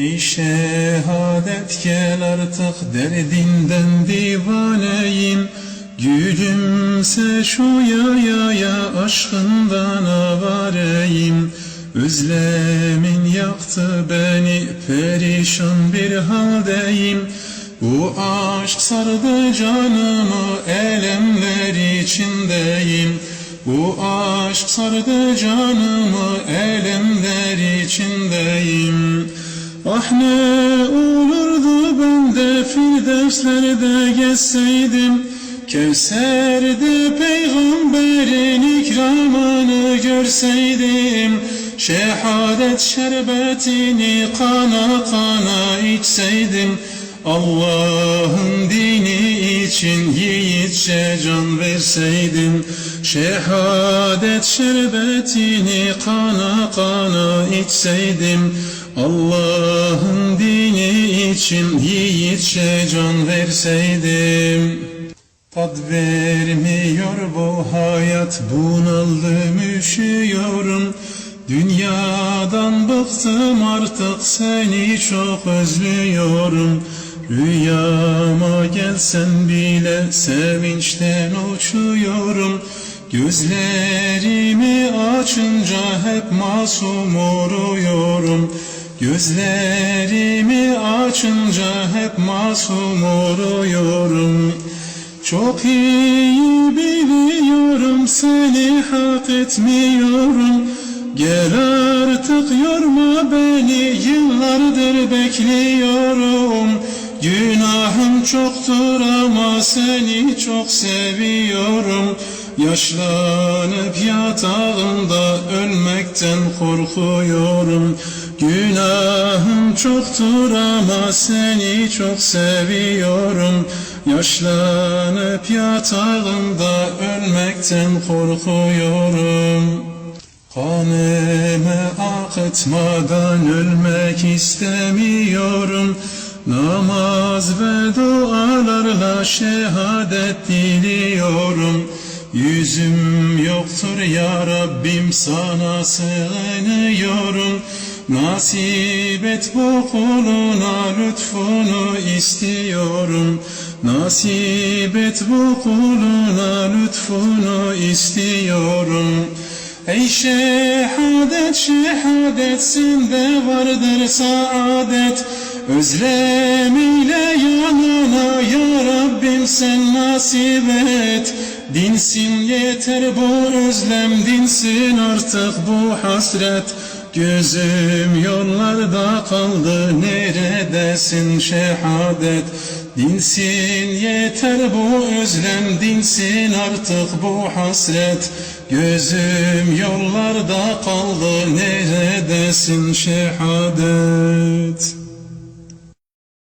Ey şehadet gel artık derdinden divaneyim. Gülümse şu yayaya aşkından avareyim. Özlemin yaktı beni perişan bir haldeyim. Bu aşk sardı canımı elemler içindeyim. Bu aşk sardı canımı elemler içindeyim Ah ne olurdu ben de firdevslerde gezseydim Kevser'de peygamberin ikramını görseydim Şehadet şerbetini kana kana içseydim Allah'ın dini için yiğitçe can verseydim Şehadet şerbetini kana kana içseydim Allah'ın dini için yiğitçe can verseydim Tad vermiyor bu hayat bunaldım üşüyorum. Dünyadan bıktım artık seni çok özlüyorum. Rüyama gelsen bile sevinçten uçuyorum. Gözlerimi açınca hep masum oluyorum Gözlerimi açınca hep masum oluyorum. Çok iyi biliyorum seni hak etmiyorum. Gel artık yorma beni yıllardır bekliyorum Günahım çoktur ama seni çok seviyorum. Yaşlanıp yatağımda ölmekten korkuyorum. Günahım çoktur ama seni çok seviyorum. Yaşlanıp yatağımda ölmekten korkuyorum. Kanımı akıtmadan ölmek istemiyorum Namaz ve dualarla şehadet diliyorum. Yüzüm yoktur ya Rabbim sana sığınıyorum. Nasip et bu kuluna lütfunu istiyorum. Nasip et bu kuluna lütfunu istiyorum. Ey şehadet şehadet sende vardır saadet Özlem ile yanına ya Rabbim sen nasip et. Dinsin yeter bu özlem dinsin artık bu hasret. Gözüm yollarda kaldı neredesin şehadet? Dinsin yeter bu özlem dinsin artık bu hasret. Gözüm yollarda kaldı neredesin şehadet